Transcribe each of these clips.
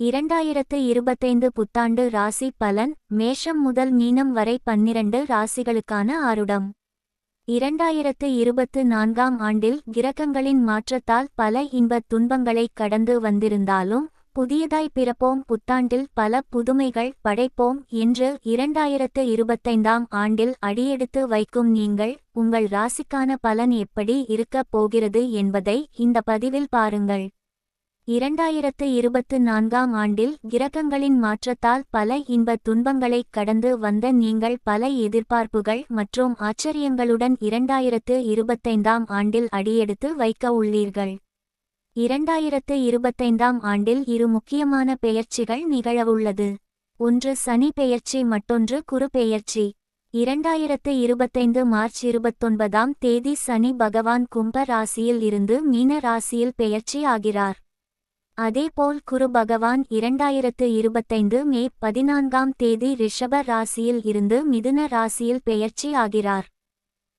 இரண்டாயிரத்து இருபத்தைந்து புத்தாண்டு ராசி பலன் மேஷம் முதல் மீனம் வரை பன்னிரண்டு ராசிகளுக்கான ஆருடம். இரண்டாயிரத்து இருபத்து நான்காம் ஆண்டில் கிரகங்களின் மாற்றத்தால் பல இன்பத் துன்பங்களைக் கடந்து வந்திருந்தாலும் புதியதாய் பிறப்போம் புத்தாண்டில் பல புதுமைகள் படைப்போம் என்று இரண்டாயிரத்து இருபத்தைந்தாம் ஆண்டில் அடியெடுத்து வைக்கும் நீங்கள் உங்கள் ராசிக்கான பலன் எப்படி இருக்கப் போகிறது என்பதை இந்த பதிவில் பாருங்கள். இரண்டாயிரத்து இருபத்து நான்காம் ஆண்டில் கிரகங்களின் மாற்றத்தால் பல இன்பத் துன்பங்களைக் கடந்து வந்த நீங்கள் பல எதிர்பார்ப்புகள் மற்றும் ஆச்சரியங்களுடன் இரண்டாயிரத்து இருபத்தைந்தாம் ஆண்டில் அடியெடுத்து வைக்க உள்ளீர்கள். இரண்டாயிரத்து இருபத்தைந்தாம் ஆண்டில் இரு முக்கியமான பெயர்ச்சிகள் நிகழவுள்ளது. ஒன்று சனி பெயர்ச்சி மற்றொன்று குரு பெயர்ச்சி. இரண்டாயிரத்து இருபத்தைந்து மார்ச் இருபத்தொன்பதாம் தேதி சனி பகவான் கும்ப ராசியில் இருந்து மீன ராசியில் பெயர்ச்சி ஆகிறார். அதேபோல் குரு பகவான் இரண்டாயிரத்து இருபத்தைந்து மே பதினான்காம் தேதி ரிஷப ராசியில் இருந்து மிதுன ராசியில் பெயர்ச்சி ஆகிறார்.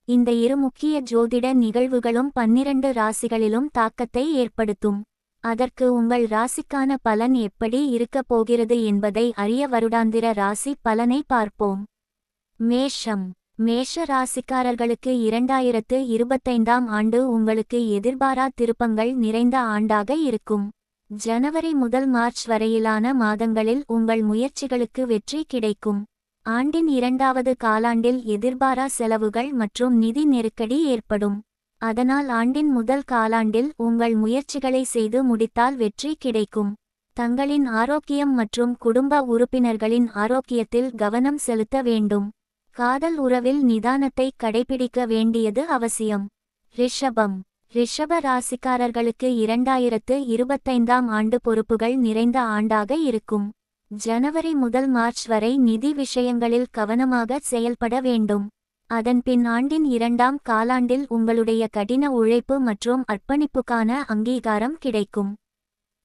இந்த இரு முக்கிய ஜோதிட நிகழ்வுகளும் பன்னிரண்டு ராசிகளிலும் தாக்கத்தை ஏற்படுத்தும். அதற்கு உங்கள் ராசிக்கான பலன் எப்படி இருக்கப் போகிறது என்பதை அறிய வருடாந்திர ராசி பலனை பார்ப்போம். மேஷம். மேஷ ராசிக்காரர்களுக்கு இரண்டாயிரத்து இருபத்தைந்தாம் ஆண்டு உங்களுக்கு எதிர்பாரா திருப்பங்கள் நிறைந்த ஆண்டாக இருக்கும். ஜனவரி முதல் மார்ச் வரையிலான மாதங்களில் உங்கள் முயற்சிகளுக்கு வெற்றி கிடைக்கும். ஆண்டின் இரண்டாவது காலாண்டில் எதிர்பாரா செலவுகள் மற்றும் நிதி நெருக்கடி ஏற்படும். அதனால் ஆண்டின் முதல் காலாண்டில் உங்கள் முயற்சிகளை செய்து முடித்தால் வெற்றி கிடைக்கும். தங்களின் ஆரோக்கியம் மற்றும் குடும்ப உறுப்பினர்களின் ஆரோக்கியத்தில் கவனம் செலுத்த வேண்டும். காதல் உறவில் நிதானத்தை கடைபிடிக்க வேண்டியது அவசியம். ரிஷபம். ரிஷப ராசிக்காரர்களுக்கு இரண்டாயிரத்து இருபத்தைந்தாம் ஆண்டு பொறுப்புகள் நிறைந்த ஆண்டாக இருக்கும். ஜனவரி முதல் மார்ச் வரை நிதி விஷயங்களில் கவனமாக செயல்பட வேண்டும். அதன் பின் ஆண்டின் இரண்டாம் காலாண்டில் உங்களுடைய கடின உழைப்பு மற்றும் அர்ப்பணிப்புக்கான அங்கீகாரம் கிடைக்கும்.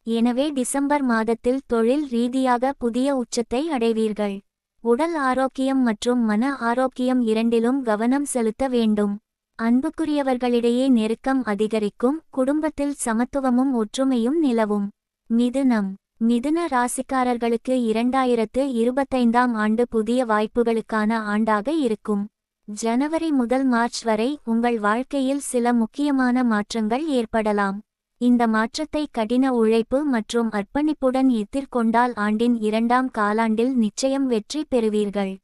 எனவே டிசம்பர் மாதத்தில் தொழில் ரீதியாக புதிய உச்சத்தை அடைவீர்கள். உடல் ஆரோக்கியம் மற்றும் மன ஆரோக்கியம் இரண்டிலும் கவனம் செலுத்த வேண்டும். அன்புக்குரியவர்களிடையே நெருக்கம் அதிகரிக்கும் குடும்பத்தில் சமத்துவமும் ஒற்றுமையும் நிலவும். மிதுனம். மிதுன ராசிக்காரர்களுக்கு இரண்டாயிரத்து இருபத்தைந்தாம் ஆண்டு புதிய வாய்ப்புகளுக்கான ஆண்டாக இருக்கும். ஜனவரி முதல் மார்ச் வரை உங்கள் வாழ்க்கையில் சில முக்கியமான மாற்றங்கள் ஏற்படலாம். இந்த மாற்றத்தை கடின உழைப்பு மற்றும் அர்ப்பணிப்புடன் எதிர்கொண்டால் ஆண்டின் இரண்டாம் காலாண்டில் நிச்சயம் வெற்றி பெறுவீர்கள்.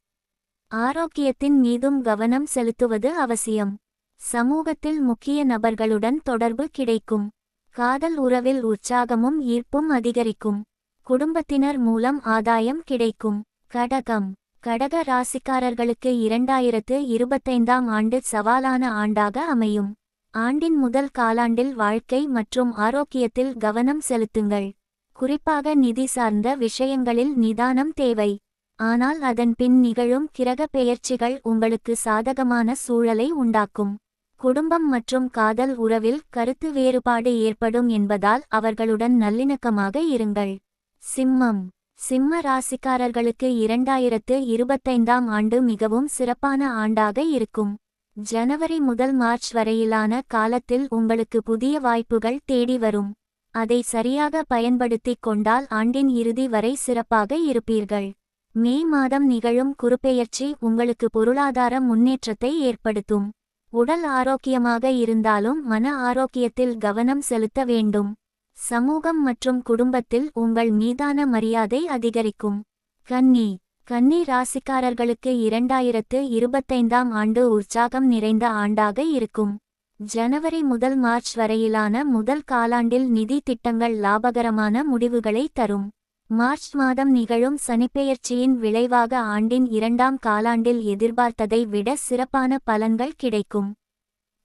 ஆரோக்கியத்தின் மீதும் கவனம் செலுத்துவது அவசியம். சமூகத்தில் முக்கிய நபர்களுடன் தொடர்பு கிடைக்கும். காதல் உறவில் உற்சாகமும் ஈர்ப்பும் அதிகரிக்கும். குடும்பத்தினர் மூலம் ஆதாயம் கிடைக்கும். கடகம். கடக ராசிக்காரர்களுக்கு இரண்டாயிரத்து இருபத்தைந்தாம் ஆண்டு சவாலான ஆண்டாக அமையும். ஆண்டின் முதல் காலாண்டில் வாழ்க்கை மற்றும் ஆரோக்கியத்தில் கவனம் செலுத்துங்கள். குறிப்பாக நிதி சார்ந்த விஷயங்களில் நிதானம் தேவை. ஆனால் அதன் பின் நிகழும் கிரக பெயர்ச்சிகள் உங்களுக்கு சாதகமான சூழலை உண்டாக்கும். குடும்பம் மற்றும் காதல் உறவில் கருத்து வேறுபாடு ஏற்படும் என்பதால் அவர்களுடன் நல்லிணக்கமாக இருங்கள். சிம்மம். சிம்ம ராசிக்காரர்களுக்கு இரண்டாயிரத்து இருபத்தைந்தாம் ஆண்டு மிகவும் சிறப்பான ஆண்டாக இருக்கும். ஜனவரி முதல் மார்ச் வரையிலான காலத்தில் உங்களுக்கு புதிய வாய்ப்புகள் தேடி வரும். அதை சரியாக பயன்படுத்திக் கொண்டால் ஆண்டின் இறுதி வரை சிறப்பாக இருப்பீர்கள். மே மாதம் நிகழும் குறுப்பெயர்ச்சி உங்களுக்கு பொருளாதார முன்னேற்றத்தை ஏற்படுத்தும். உடல் ஆரோக்கியமாக இருந்தாலும் மன ஆரோக்கியத்தில் கவனம் செலுத்த வேண்டும். சமூகம் மற்றும் குடும்பத்தில் உங்கள் மீதான மரியாதை அதிகரிக்கும். கன்னி கன்னி ராசிக்காரர்களுக்கு இரண்டாயிரத்து இருபத்தைந்தாம் ஆண்டு உற்சாகம் நிறைந்த ஆண்டாக இருக்கும். ஜனவரி முதல் மார்ச் வரையிலான முதல் காலாண்டில் நிதி திட்டங்கள் லாபகரமான முடிவுகளை தரும். மார்ச் மாதம் நிகழும் சனிப்பெயர்ச்சியின் விளைவாக ஆண்டின் இரண்டாம் காலாண்டில் எதிர்பார்த்ததை விட சிறப்பான பலன்கள் கிடைக்கும்.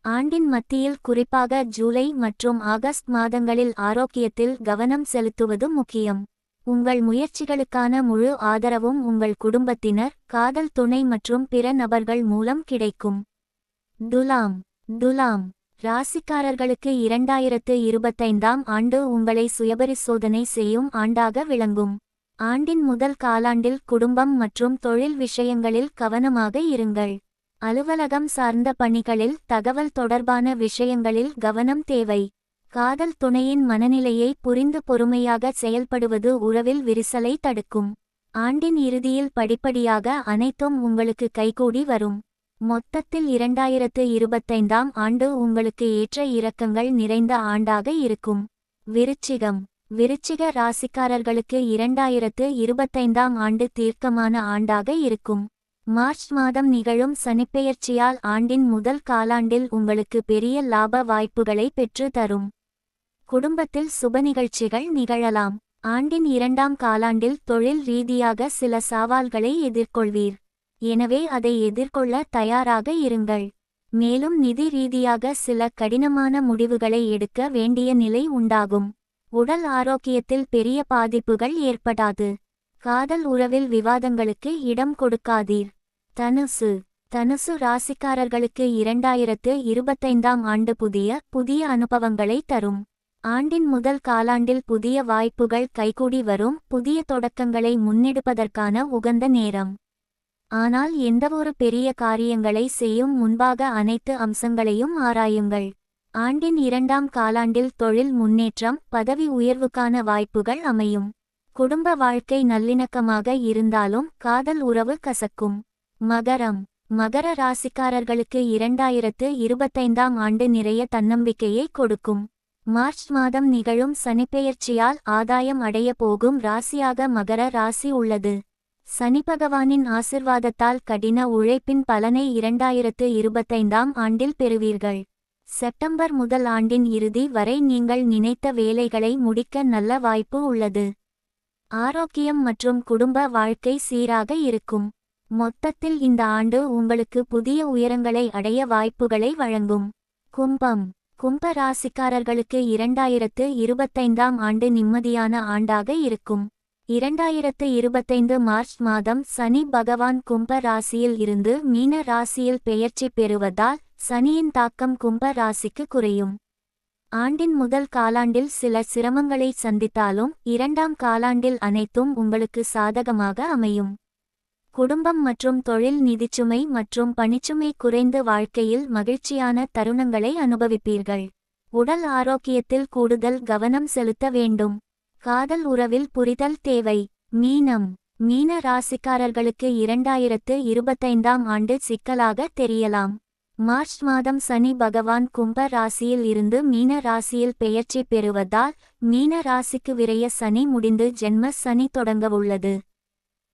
ஆண்டின் மத்தியில் குறிப்பாக ஜூலை மற்றும் ஆகஸ்ட் மாதங்களில் ஆரோக்கியத்தில் கவனம் செலுத்துவது முக்கியம். உங்கள் முயற்சிகளுக்கான முழு ஆதரவும் உங்கள் குடும்பத்தினர் காதல் துணை மற்றும் பிற நபர்கள் மூலம் கிடைக்கும். துலாம். துலாம். ராசிக்காரர்களுக்கு இரண்டாயிரத்து இருபத்தைந்தாம் ஆண்டு உங்களை சுயபரிசோதனை செய்யும் ஆண்டாக விளங்கும். ஆண்டின் முதல் காலாண்டில் குடும்பம் மற்றும் தொழில் விஷயங்களில் கவனமாக இருங்கள். அலுவலகம் சார்ந்த பணிகளில் தகவல் தொடர்பான விஷயங்களில் கவனம் தேவை. காதல் துணையின் மனநிலையை புரிந்து பொறுமையாக செயல்படுவது உறவில் விரிசலை தடுக்கும். ஆண்டின் இறுதியில் படிப்படியாக அனைத்தும் உங்களுக்கு கைகூடி வரும். மொத்தத்தில் இரண்டாயிரத்து இருபத்தைந்தாம் ஆண்டு உங்களுக்கு ஏற்ற இரக்கங்கள் நிறைந்த ஆண்டாக இருக்கும். விருச்சிகம். விருச்சிக ராசிக்காரர்களுக்கு இரண்டாயிரத்து இருபத்தைந்தாம் ஆண்டு தீர்க்கமான ஆண்டாக இருக்கும். மார்ச் மாதம் நிகழும் சனிப்பெயர்ச்சியால் ஆண்டின் முதல் காலாண்டில் உங்களுக்கு பெரிய லாப வாய்ப்புகளை பெற்று தரும். குடும்பத்தில் சுப நிகழ்ச்சிகள் நிகழலாம். ஆண்டின் இரண்டாம் காலாண்டில் தொழில் ரீதியாக சில சவால்களை எதிர்கொள்வீர். எனவே அதை எதிர்கொள்ள தயாராக இருங்கள். மேலும் நிதி ரீதியாக சில கடினமான முடிவுகளை எடுக்க வேண்டிய நிலை உண்டாகும். உடல் ஆரோக்கியத்தில் பெரிய பாதிப்புகள் ஏற்படாது. காதல் உறவில் விவாதங்களுக்கு இடம் கொடுக்காதீர். தனுசு. தனுசு ராசிக்காரர்களுக்கு இரண்டாயிரத்து இருபத்தைந்தாம் ஆண்டு புதிய புதிய அனுபவங்களை தரும். ஆண்டின் முதல் காலாண்டில் புதிய வாய்ப்புகள் கைகூடி வரும். புதிய தொடக்கங்களை முன்னெடுப்பதற்கான உகந்த நேரம். ஆனால் எந்தவொரு பெரிய காரியங்களை செய்யும் முன்பாக அனைத்து அம்சங்களையும் ஆராயுங்கள். ஆண்டின் இரண்டாம் காலாண்டில் தொழில் முன்னேற்றம் பதவி உயர்வுக்கான வாய்ப்புகள் அமையும். குடும்ப வாழ்க்கை நல்லிணக்கமாக இருந்தாலும் காதல் உறவு கசக்கும். மகரம். மகர ராசிக்காரர்களுக்கு இரண்டாயிரத்து இருபத்தைந்தாம் ஆண்டு நிறைய தன்னம்பிக்கையை கொடுக்கும். மார்ச் மாதம் நிகழும் சனிப்பெயர்ச்சியால் ஆதாயம் அடைய போகும் ராசியாக மகர ராசி உள்ளது. சனி பகவானின் ஆசிர்வாதத்தால் கடின உழைப்பின் பலனை இரண்டாயிரத்து இருபத்தைந்தாம் ஆண்டில் பெறுவீர்கள். செப்டம்பர் முதல் ஆண்டின் இறுதி வரை நீங்கள் நினைத்த வேலைகளை முடிக்க நல்ல வாய்ப்பு உள்ளது. ஆரோக்கியம் மற்றும் குடும்ப வாழ்க்கை சீராக இருக்கும். மொத்தத்தில் இந்த ஆண்டு உங்களுக்கு புதிய உயரங்களை அடைய வாய்ப்புகளை வழங்கும். கும்பம். கும்ப ராசிக்காரர்களுக்கு இரண்டாயிரத்து இருபத்தைந்தாம் ஆண்டு நிம்மதியான ஆண்டாக இருக்கும். இரண்டாயிரத்து இருபத்தைந்து மார்ச் மாதம் சனி பகவான் கும்ப ராசியில் இருந்து மீன ராசியில் பெயர்ச்சி பெறுவதால் சனியின் தாக்கம் கும்ப ராசிக்கு குறையும். ஆண்டின் முதல் காலாண்டில் சில சிரமங்களை சந்தித்தாலும் இரண்டாம் காலாண்டில் அனைத்தும் உங்களுக்கு சாதகமாக அமையும். குடும்பம் மற்றும் தொழில் நிதிச்சுமை மற்றும் பணிச்சுமை குறைந்து வாழ்க்கையில் மகிழ்ச்சியான தருணங்களை அனுபவிப்பீர்கள். உடல் ஆரோக்கியத்தில் கூடுதல் கவனம் செலுத்த வேண்டும். காதல் உறவில் புரிதல் தேவை. மீனம். மீன ராசிக்காரர்களுக்கு இரண்டாயிரத்து இருபத்தைந்தாம் ஆண்டு சிக்கலாக தெரியலாம். மார்ச் மாதம் சனி பகவான் கும்ப ராசியில் இருந்து மீன ராசியில் பெயர்ச்சி பெறுவதால் மீன ராசிக்கு விரைய சனி முடிந்து ஜென்ம சனி தொடங்கவுள்ளது.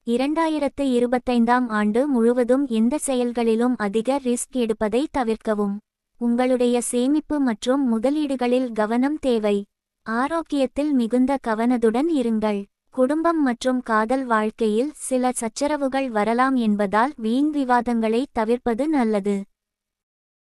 இரண்டாயிரத்து இருபத்தைந்தாம் ஆண்டு முழுவதும் எந்த செயல்களிலும் அதிக ரிஸ்க் எடுப்பதை தவிர்க்கவும். உங்களுடைய சேமிப்பு மற்றும் முதலீடுகளில் கவனம் தேவை. ஆரோக்கியத்தில் மிகுந்த கவனத்துடன் இருங்கள். குடும்பம் மற்றும் காதல் வாழ்க்கையில் சில சச்சரவுகள் வரலாம் என்பதால் வீண் விவாதங்களை தவிர்ப்பது நல்லது.